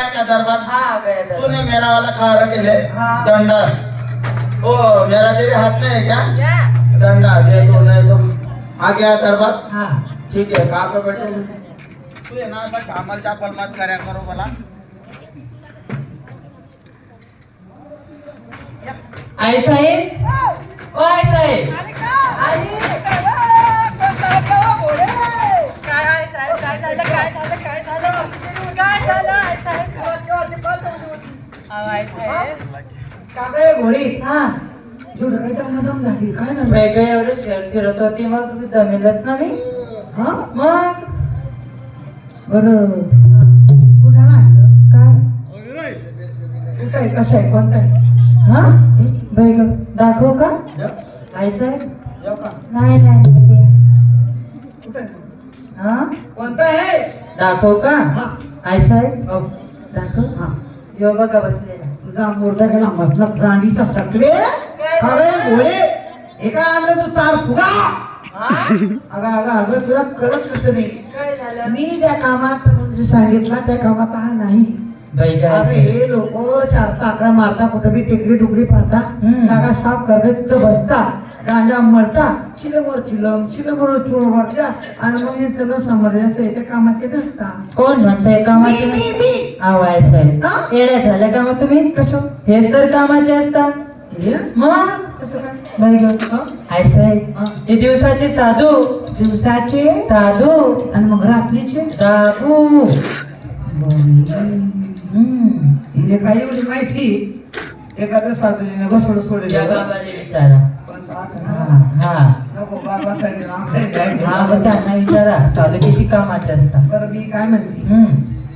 गया क्या दरबार हाँ गया तूने मेरा वाला कहा रखे ले हाँ। डंडा ओ मेरा तेरे हाथ में है क्या? डंडा दे दो नहीं तो. आ गया दरबार. हाँ. ठीक है कहाँ पे बैठे. तू ये ना बस चावल चापल मत करे करो बोला आई साहेब? ओ आई साहेब. काय घोडी हा. जुड काय तर मदम झाली काय झालं? वेगळे एवढे शेअर फिरत होती मग जमेलच ना मी. हा? मग? बरं. कुठाला काय? कुठं आहे? कसं आहे? कोणतं आहे? हा? बैग दाखव का? का? नाही नाही. कुठं हा? कोणतं आहे? दाखव का? साहेब हो. दाखव. हा. यो बघा बसलेला. तुझा मोठा गेला सकले अरे घोडे. हे काय आणलं तू चार फुगा? अगं अगं अगं तुला कळत कसं नाही? काय झालं? मी त्या कामात म्हणजे सांगितलं त्या कामात हा नाही. अरे हे लोक चार ताकडा मारता कुठं बी टेकडी टुकडी पाहता. जागा साफ करता तिथं बसता गांजा मरता चिलमवर चिलम चिलमवर चोळ मारता आणि मग हे त्याला समजण्याचं याच्या कामाचे नसता कोण म्हणतंय मी कामाचे मी. मी साहेब हा? येड्या झाल्या का मग तुम्ही? कसं? हेच तर कामाचे असतात. हे? मग? कसं काय? हा? साहेब हा? ते दिवसाचे साधू. दिवसाचे? साधू. आणि मग रात्रीचे? दाबू हम्म. हिने काही एवढी माहिती? एखाद्या सासूने बसवलं सोडलं या बाबाने विचारा. हा हा. हा मग त्यांना विचारा. साधू किती कामाचे असतात बरं मी काय म्हणते? हम्म.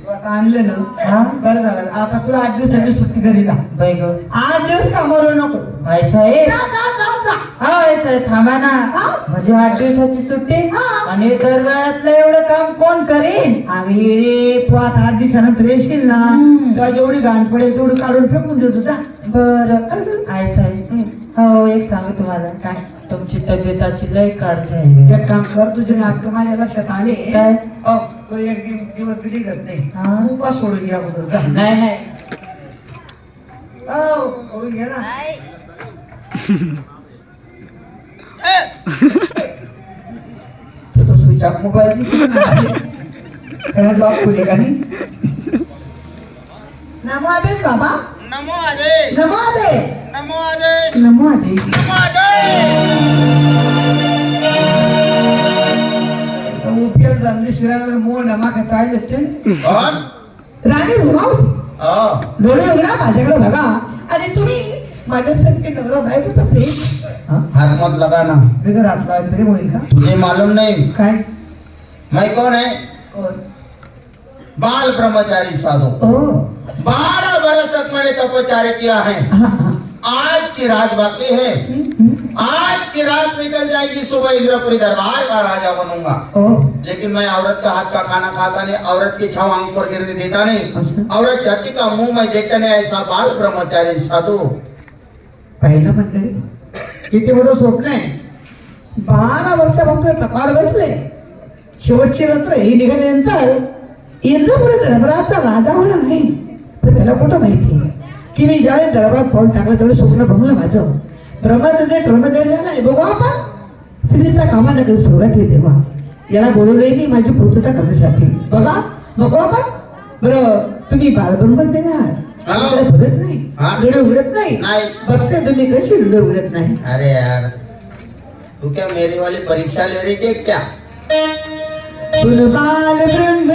तू आता आणलं? ना? बरं झालं. आता तुला आठ दिवसाची सुट्टी घरी जा. आठ दिवस कामावर नको. आई साहेब. जा जा जा जा. हा आई साहेब थांबा ना? म्हणजे आठ दिवसाची सुट्टी. आणि दरवेळातलं एवढं काम कोण करीन? अरे तू आता आठ दिवसानंतर येशील ना? हम्म. तेव्हा जेवढी घाण पडेल तेवढी काढून फेकून देतो. जा. बर. हो एक सांगू तुम्हाला. काय? तुमची तब्येताची लय काळजी आहे. एक काम कर तुझे नाटक माझ्या लक्षात आले. काय? हो, तो एक दिव- दिवस बिडी करत नाही. हा? उपास सोडून घ्या अगोदर. जा. नाही नाही. हो, सोडून घ्या ना. तो तो स्विच ऑफ मोबाईल त्याला लॉक खोले का नाही? नमो आदेश बाबा. नमो आदे नमो आदेश. नमो आदे नमो आदेश. नमो आदे उपयोग जाणली शिरायला मोह नमाका चालले ते कौन राणी रुमावती हाँ. डोळे उघडा माझ्याकडे बघा. आणि तुम्ही माझ्यासारखे नवरा बायकोचा प्रेम. हा? हाथ मत लगाना बिगर आपला प्रेम होईल का? तुझे मालूम नहीं. काय? मैं कौन है कोण? बाल ब्रह्मचारी साधु. ओ बारह बरस तक मैंने तपचार्य किया है हा, हा. आज की रात बाकी है. आज की रात निकल जाएगी सुबह इंद्रपुरी दरबार का राजा बनूँगा। लेकिन मैं औरत का हाथ का खाना खाता नहीं औरत की छाव आँख पर गिरने देता नहीं। असं? औरत जाति का मुँह मैं देखता नहीं ऐसा बाल ब्रह्मचारी साधु। पहिलं मंडळी किती मोठं स्वप्न आहे बारा वर्षापासून तपार बसले शेवटची रात्र हे निघाल्यानंतर इंद्रपुरी दरबाराचा राजा होणार नाही पण त्याला कुठं माहिती की मी ज्यावेळी दरबारात पाऊल टाकलं त्यावेळी स्वप्न भंगलं माझं. ब्रह्माचं जे कर्मचारी झालाय बघू आपण. स्त्रीच्या कामाकडे सुरुवात येते तेव्हा. याला बोलवले मी माझी पूर्तता करण्यासाठी. बघा बघू आपण. बरं तुम्ही बाळब्रह्म ते ना हा. डोळे उघडत नाही. डोळे उघडत नाही. नाही. बघते तुम्ही कशी डोळे उघडत नाही. अरे यार. तू क्या मेरी वाली परीक्षा ले रही क्या? तुल बाल ब्रह्म